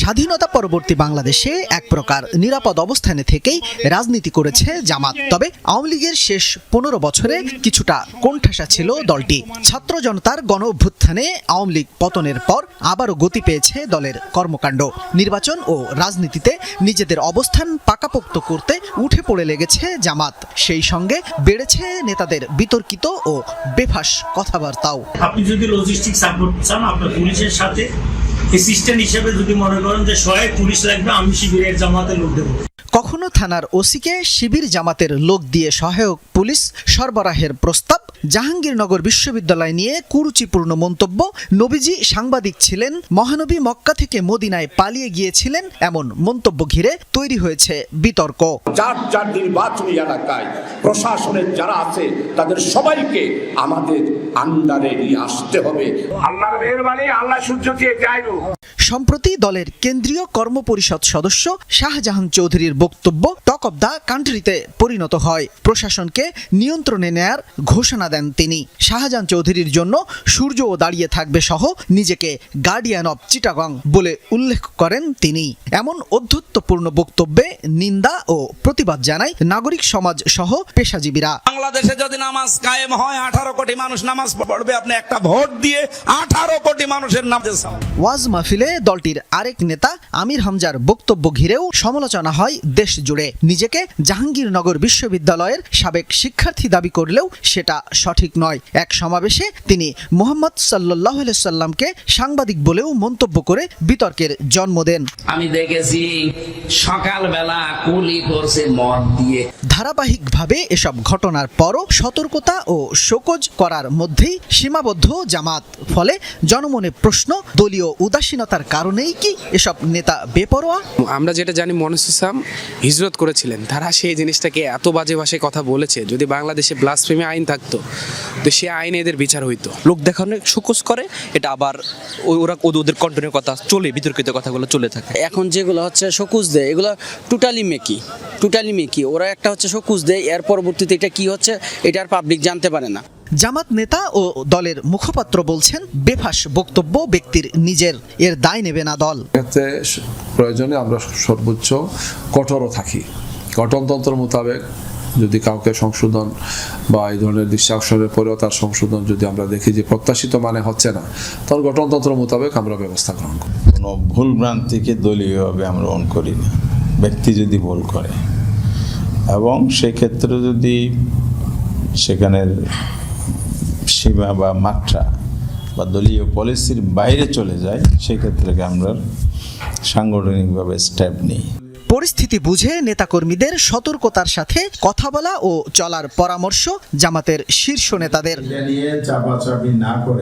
স্বাধীনতা পরবর্তী বাংলাদেশে এক প্রকার নিরাপদ অবস্থানে থেকেই রাজনীতি করেছে জামাত। তবে আওয়ামী লীগের শেষ পনেরো বছরে কিছুটা কোণঠাসা ছিল দলটি। ছাত্র জনতার গণ অভ্যুত্থানে আওয়ামী লীগ পতনের পর আবারও গতি পেয়েছে দলের কর্মকাণ্ড। নির্বাচন ও রাজনীতিতে নিজেদের অবস্থান পাকাপোক্ত করতে উঠে পড়ে লেগেছে জামাত। সেই সঙ্গে বেড়েছে নেতাদের বিতর্কিত ও বেফাস কথাবার্তাও। আপনি যদি লজিস্টিক সাপোর্ট চান, আপনার পুলিশের সাথে অ্যাসিস্ট্যান্ট হিসেবে যদি মনে করেন যে সহায়ক পুলিশ লাগবে আমি শিবিরের জামাতে লোক দেবো। কখনো থানার ওসিকে শিবির জামাতের লোক দিয়ে সহায়ক পুলিশ সরবরাহের প্রস্তাব জাহাঙ্গীরনগর বিশ্ববিদ্যালয় নিয়ে কুরুচিপূর্ণ মন্তব্য নবীজি সাংবাদিক ছিলেন মহানবী মক্কা থেকে মদিনায় পালিয়ে গিয়েছিলেন এমন মন্তব্য ঘিরে তৈরি হয়েছে বিতর্ক। যার যার নির্বাচনী এলাকায় প্রশাসনের যারা আছে তাদের সবাইকে আমাদের আন্ডারে নিয়ে আসতে হবে। আল্লাহর মেহরবানি আল্লাহ সূর্য দিয়ে সম্প্রতি দলের কেন্দ্রীয় কর্মপরিষদ সদস্য শাহজাহান চৌধুরীর বক্তব্য টক অব দ্য কান্ট্রিতে পরিণত হয়। প্রশাসনকে নিয়ন্ত্রণে নেয়ার ঘোষণা দেন তিনি। শাহজাহান চৌধুরীর জন্য সূর্যও দাঁড়িয়ে থাকবে সহ নিজেকে গার্ডিয়ান অব চিটাগং বলে উল্লেখ করেন তিনি। এমন অধ্যত্বপূর্ণ বক্তব্যে নিন্দা ও প্রতিবাদ জানায় নাগরিক সমাজ সহ পেশাজীবীরা। বাংলাদেশে যদি নামাজ কায়েম হয় আঠারো কোটি মানুষ নামাজ পড়বে। আপনি একটা ভোট দিয়ে আঠারো কোটি মানুষের নাম ওয়াজ মাহফিলে দলটির আরেক নেতা আমির হামজার বক্তব্য ঘিরেও সমালোচনা হয় দেশ জুড়ে। নিজেকে জাহাঙ্গীরনগর বিশ্ববিদ্যালয়ের সাবেক শিক্ষার্থী দাবি করলেও সেটা সঠিক নয়। এক সমাবেশে তিনি মোহাম্মদ সাল্লাহ সাল্লামকে সাংবাদিক বলেও মন্তব্য করে বিতর্কের জন্ম দেন। আমি দেখেছি সকালবেলা কুলি করছে মদ দিয়ে। ধারাবাহিকভাবে এসব ঘটনার পরও সতর্কতা ও শোকজ করার মধ্যেই সীমাবদ্ধ জামাত। ফলে জনমনে প্রশ্ন দলীয় উদাসীনতার কারণেই কি এসব নেতা বেপরোয়া? আমরা যেটা জানি মনসুর ইসলাম হিজরত করেছিলেন। তারা সেই জিনিসটাকে এত বাজে ভাষায় কথা বলেছে যদি বাংলাদেশে ব্লাসফেমি আইন থাকতো তো সে আইনে এদের বিচার হইতো। লোক দেখানো শোকজ করে এটা আবার ওই- ওরা ওদের- ওদের কন্টিনিউ কথা চলে বিতর্কিত কথাগুলো চলে থাকে। এখন যেগুলো হচ্ছে শকুজ দেয় এগুলো টোটালি মেকি টোটালি মেকি ওরা একটা হচ্ছে শকুজ দেয় এর পরবর্তীতে এটা কি হচ্ছে এটা আর পাবলিক জানতে পারে না। জামাত নেতা ও দলের মুখপাত্র বলছেন বেফাস বক্তব্য ব্যক্তির নিজের এর দায় নেবে না দল। স- প্রয়োজনে আমরা সর্বোচ্চ কঠোরও থাকি। গঠনতন্ত্র মোতাবেক যদি কাউকে সংশোধন বা এই ধরনের দৃষ্টি পরেও তার সংশোধন যদি আমরা দেখি যে প্রত্যাশিত মানে হচ্ছে না তখন গঠনতন্ত্র মোতাবেক আমরা ব্যবস্থা গ্রহণ করি কোনো ভুল ভ্রান্তিকে দলীয়ভাবে আমরা অন করি না। ব্যক্তি যদি ভুল করে। এবং সেক্ষেত্রে যদি সেখানের সীমা বা মাত্রা বা দলীয় পলিসির বাইরে চলে যায় সেক্ষেত্রে আমরা সাংগঠনিকভাবে স্টেপ নিই। পরিস্থিতি বুঝে নেতাকর্মীদের সতর্কতার সাথে কথা বলা ও চলার পরামর্শ জামাতের শীর্ষ নেতাদের। চাপাচাপি না করে